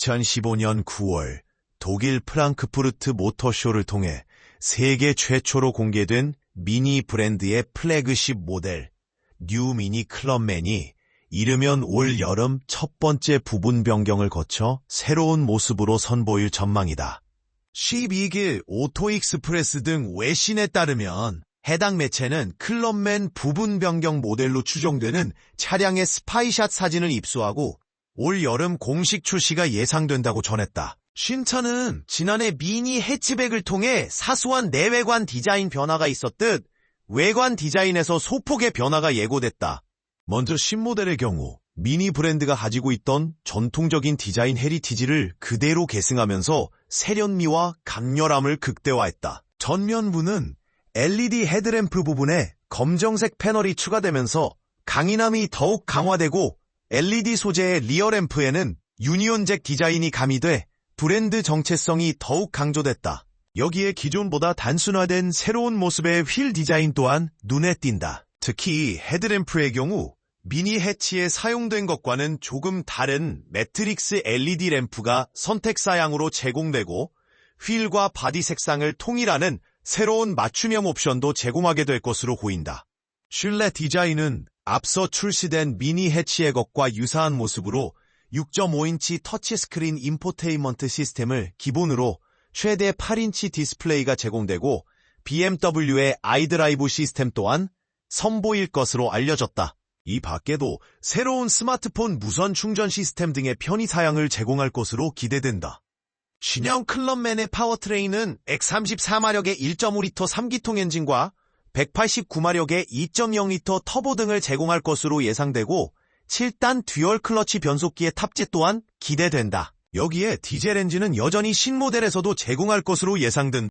2015년 9월 독일 프랑크푸르트 모터쇼를 통해 세계 최초로 공개된 미니 브랜드의 플래그십 모델 뉴 미니 클럽맨이 이르면 올 여름 첫 번째 부분 변경을 거쳐 새로운 모습으로 선보일 전망이다. 12길 오토익스프레스 등 외신에 따르면 해당 매체는 클럽맨 부분 변경 모델로 추정되는 차량의 스파이샷 사진을 입수하고 올 여름 공식 출시가 예상된다고 전했다. 신차는 지난해 미니 해치백을 통해 사소한 내외관 디자인 변화가 있었듯 외관 디자인에서 소폭의 변화가 예고됐다. 먼저 신모델의 경우 미니 브랜드가 가지고 있던 전통적인 디자인 헤리티지를 그대로 계승하면서 세련미와 강렬함을 극대화했다. 전면부는 LED 헤드램프 부분에 검정색 패널이 추가되면서 강인함이 더욱 강화되고 LED 소재의 리어 램프에는 유니온 잭 디자인이 가미돼 브랜드 정체성이 더욱 강조됐다. 여기에 기존보다 단순화된 새로운 모습의 휠 디자인 또한 눈에 띈다. 특히 헤드램프의 경우 미니 해치에 사용된 것과는 조금 다른 매트릭스 LED 램프가 선택 사양으로 제공되고 휠과 바디 색상을 통일하는 새로운 맞춤형 옵션도 제공하게 될 것으로 보인다. 실내 디자인은 앞서 출시된 미니 해치의 것과 유사한 모습으로 6.5인치 터치스크린 인포테인먼트 시스템을 기본으로 최대 8인치 디스플레이가 제공되고 BMW의 아이드라이브 시스템 또한 선보일 것으로 알려졌다. 이 밖에도 새로운 스마트폰 무선 충전 시스템 등의 편의 사양을 제공할 것으로 기대된다. 신형 클럽맨의 파워트레인은 134마력의 1.5리터 3기통 엔진과 189마력의 2.0리터 터보 등을 제공할 것으로 예상되고 7단 듀얼 클러치 변속기의 탑재 또한 기대된다. 여기에 디젤 엔진은 여전히 신모델에서도 제공할 것으로 예상된